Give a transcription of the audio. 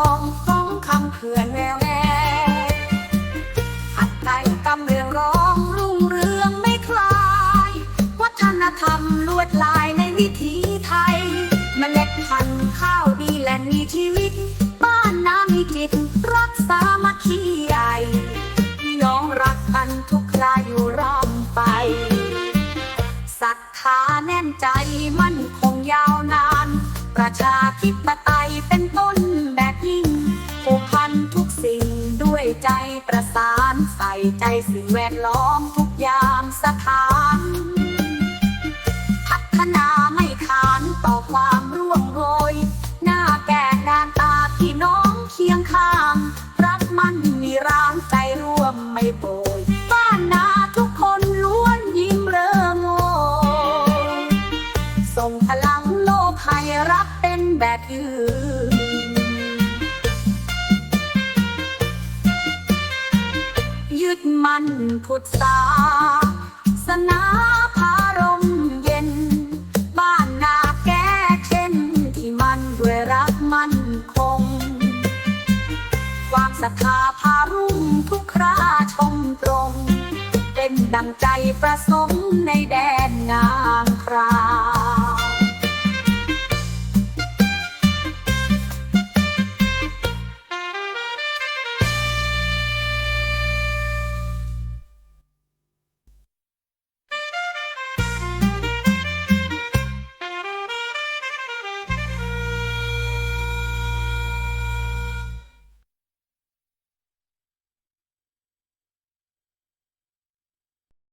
องสองคำเขื่อนแววแวหัดไทยกำเรืองร้องรุ่งเรืองไม่คลาย วัฒนธรรมลวดลายในวิถีไทยมเมล็ดพันธุ์ข้าวดีและมีชีวิต บ้านน้ำมีจิตรักสามัคคีใหญ่พี่น้องรักกันทุกคราอยู่รอบไปศรัทธาแน่นใจมั่นคงยาวนาน ประชาธิปไตยเป็น ใจประสานใส่ใจสิ่งแวดล้อมทุกยามสถาน พัฒนาไม่ขานต่อความร่วงโรย หน้าแก่งานตาพี่น้องเคียงข้าง รักมันมีร้างใจร่วมไม่โบยบ้านนาทุกคนล้วนยิ้มเริงโงส่งพลังโลกให้รักเป็นแบบยืน ดมั่นพุทธาสนาพารมเย็น บ้านนาแก้เช่นที่มันด้วยรักมั่นคง ความศรัทธาพารุ่งทุกคราชมตรง เป็นดังใจประสงค์ในแดนงามครา